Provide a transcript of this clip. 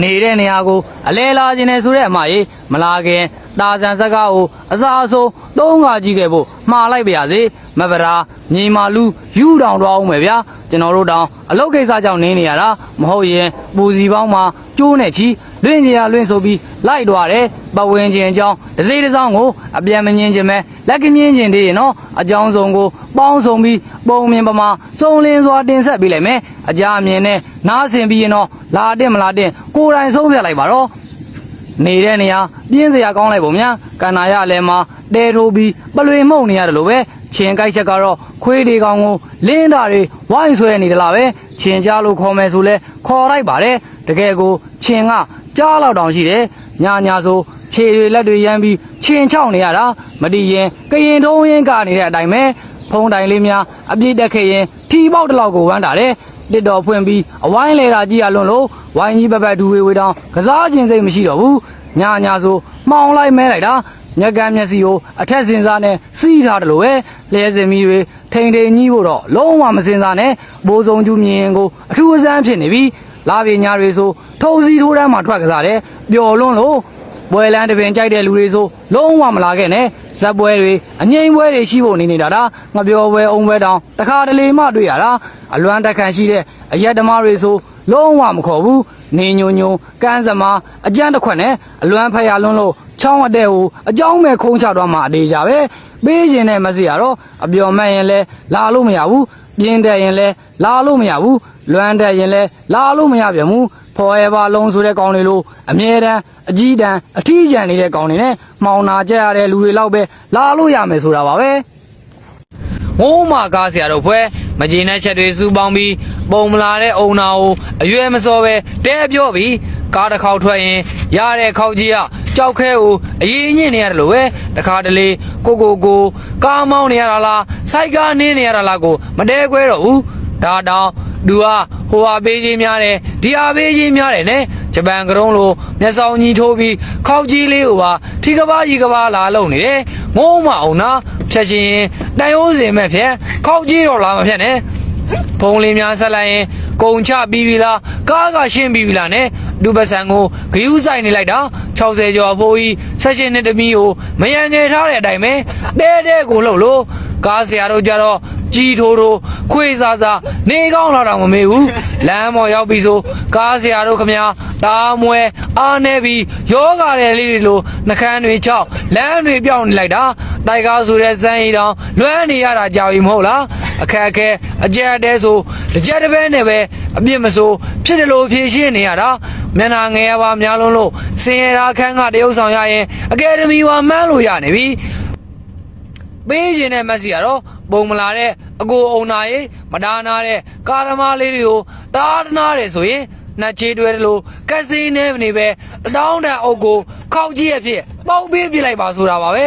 နေတဲ့နေရာကိုအလဲလာခြင်းနဲ့ဆိုတဲ့အမကြီးမလာခင်တာဇန်ဇက်ကားကိုအစားအဆုံးသုံးခါကြီးခဲ့ဖို့မှားလိုက်ပါရစေမဗရာညီမာလူယူတောင်တော့အောင်မယ်ဗျာကျွန်တော်တို့တောင်အလုတ်ကိစ္စကြောင့်နင်းနေရတာမဟုတ်ရင်ပူစီပေါင်းမှာကျိုးနဲ့ချီ လွင့်ကြရလွင့်ဆိုပြီးလိုက်သွားတယ်ပဝင်းချင်းအကြောင်းဒစိတစ်စောင်းကိုအပြန်မငင်းခြင်းပဲလက်ကမြင်းခြင်းသေးရင်နော်အကြောင်းစုံကိုပေါင်းစုံပြီးပုံမြင်ပမာစုံလင်းစွာတင်ဆက်ပေးလိုက်မယ်အကြအမြင်နဲ့နားဆင်ပြီးရင်တော့လာတဲ့မလာတဲ့ကိုယ်တိုင်ဆုံးဖြတ်လိုက်ပါတော့နေတဲ့နေရာပြင်းစရာကောင်းလိုက်ပုံများကန္နာရလည်းမှာတဲထိုးပြီးပလွေမှုန့်နေရတယ်လို့ပဲ ချင်းကြိုက်ချက်ကတော့ခွေးတွေကောင်ကိုလင်းတာတွေဝိုင်းဆွဲနေတယ်လားပဲချင်းကြားလို့ခေါ်မယ်ဆိုလဲခေါ်လိုက်ပါတယ်တကယ်ကိုချင်းကကြားလောက်တောင်ရှိတယ်ညာညာဆိုခြေတွေလက်တွေရမ်းပြီးချင်းချောက်နေရတာမတည်ရင်ကရင်ထုံးရင်ကနေတဲ့အတိုင်းပဲဖုံးတိုင်လေးများအပြည့်တက်ခဲ့ရင်ထီပေါက်တစ်လောက်ကိုဝမ်းတာတယ်တစ်တော်ဖွင့်ပြီးအဝိုင်းလေတာကြည့်ရလွန်းလို့ဝိုင်းကြီးပပတ်ဒူဝေဝေတောင်ကစားခြင်းစိတ်မရှိတော့ဘူးညာညာဆိုမှောင်လိုက်မဲလိုက်တာ ညက်ကမ်းမျက်စိကိုအထက်စင်စားနဲ့စီးထားတယ်လို့ပဲလျှဲစင်မီတွေထိန်ထိန်ကြီးဖို့တော့လုံးဝမစင်စားနဲ့ဘိုးစုံကျူးမြင်ကိုအထူးအဆန်းဖြစ်နေပြီလာပညာတွေဆိုထုံစီထိုးတန်းမှာထွက်ကစားတယ်ပျော်လွန်းလို့ပွဲလန်းတပင်ကြိုက်တဲ့လူတွေဆိုလုံးဝမလာခဲ့နဲ့ဇက်ပွဲတွေအငိမ့်ပွဲတွေရှိဖို့နေနေတာဒါငပြောပွဲအုံပွဲတောင်တခါတလေမှတွေ့ရတာအလွမ်းတက်ခန့်ရှိတဲ့အရက်ဓမားတွေဆိုလုံးဝမခေါ်ဘူးနေညုံညုံကန်းစမာအကြမ်းတစ်ခွက်နဲ့အလွမ်းဖက်ရလွန်းလို့ ချောင်းအတဲ့ကိုအကြောင်းမဲ့ခုံးချတော့မှအသေးကြပဲပေးခြင်းနဲ့မစီရတော့အပျော်မဲ့ရင်လဲလာလို့မရဘူးပြင်းတဲ့ရင်လဲလာလို့မရဘူးလွမ်းတဲ့ရင်လဲလာလို့မရပြန်ဘူး forever လုံးဆိုတဲ့ကောင်တွေလို့အမြဲတမ်းအကြီးတန်းအထီးကျန်နေတဲ့ကောင်တွေနဲ့မှောင်နာကြရတဲ့လူတွေလောက်ပဲလာလို့ရမယ်ဆိုတာပါပဲငိုးမကားဆရာတို့ဖွဲမကြည်တဲ့ချက်တွေစူပေါင်းပြီးပုံမလာတဲ့အုံနာကိုအရွယ်မစောပဲတဲပြောပြီးကားတစ်ခေါက်ထွက်ရင်ရတဲ့ခေါက်ကြီးက ကြောက်ခဲကိုအရင်ညစ်နေရတယ်လို့ပဲတခါတလေကိုကိုကိုကားမောင်းနေရတာလားစိုက်ကားနင်းနေရတာလားကိုမတဲခွဲတော့ဘူးဒါတောင်သူကဟိုဟာပေးကြီးများတယ်ဒီဟာပေးကြီးများတယ်နဲ့ဂျပန်ကရုံးလိုမျက်စောင်းကြီးထိုးပြီးခေါက်ကြီးလေးကိုပါထီကဘာကြီးကဘာလာလုံနေတယ်ငိုးမအောင်နာဖြတ်ရှင်တိုင်ရိုးစင်မဲ့ဖြက်ခေါက်ကြီးတော့လာမဖြက်နဲ့ဖုံလေးများဆက်လိုက်ရင်ကုံချပြီးပြီလားကားကရှင်းပြီးပြီလားနဲ့ ဒုပဆန်ကိုဂယူးဆိုင်နေလိုက်တာ60ကျော်အဖိုးကြီးဆက်ရှင်နဲ့တမီးကိုမယံငယ်ထားတဲ့အတိုင်းပဲတဲတဲကိုလှုပ်လို့ကားဆရာတို့ကြတော့ကြီးထိုးထိုးခွေးစားစားနေကောင်းလာတော့မမေ့ဘူးလမ်းပေါ်ရောက်ပြီဆိုကားဆရာတို့ခမညာတားမွဲအားနေပြီးယောဂါတဲ့လေးတွေလိုနှကန်းတွေချောက်လမ်းတွေပြောင်းနေလိုက်တာတိုက်ကားဆိုတဲ့စမ်းရီတောင်လွမ်းနေရတာကြောက်ရင်မဟုတ်လား အခက်အခဲအကြက်အတဲဆိုတစ်ကြက်တစ်ပဲနဲ့ပဲအပြစ်မဆိုးဖြစ်တယ်လို့ဖြေရှင်းနေရတာမျက်နာငယ်ရပါများလုံးလို့စင်ရတာခန်းကတရုပ်ဆောင်ရရင်အကယ်ဒမီဝါမှန်းလို့ရနေပြီပေးခြင်းနဲ့မက်ဆီကတော့ပုံမလာတဲ့အကိုအုံနာရေးမဒါနာတဲ့ကာရမလေးတွေကိုတားတနာတယ်ဆိုရင်နှက်ချေတွဲတယ်လို့ကက်စီနေမနေပဲအတောင်းတန်အုပ်ကိုခောက်ကြည့်ရဖြစ်ပေါက်ပေးပြလိုက်ပါဆိုတာပါပဲ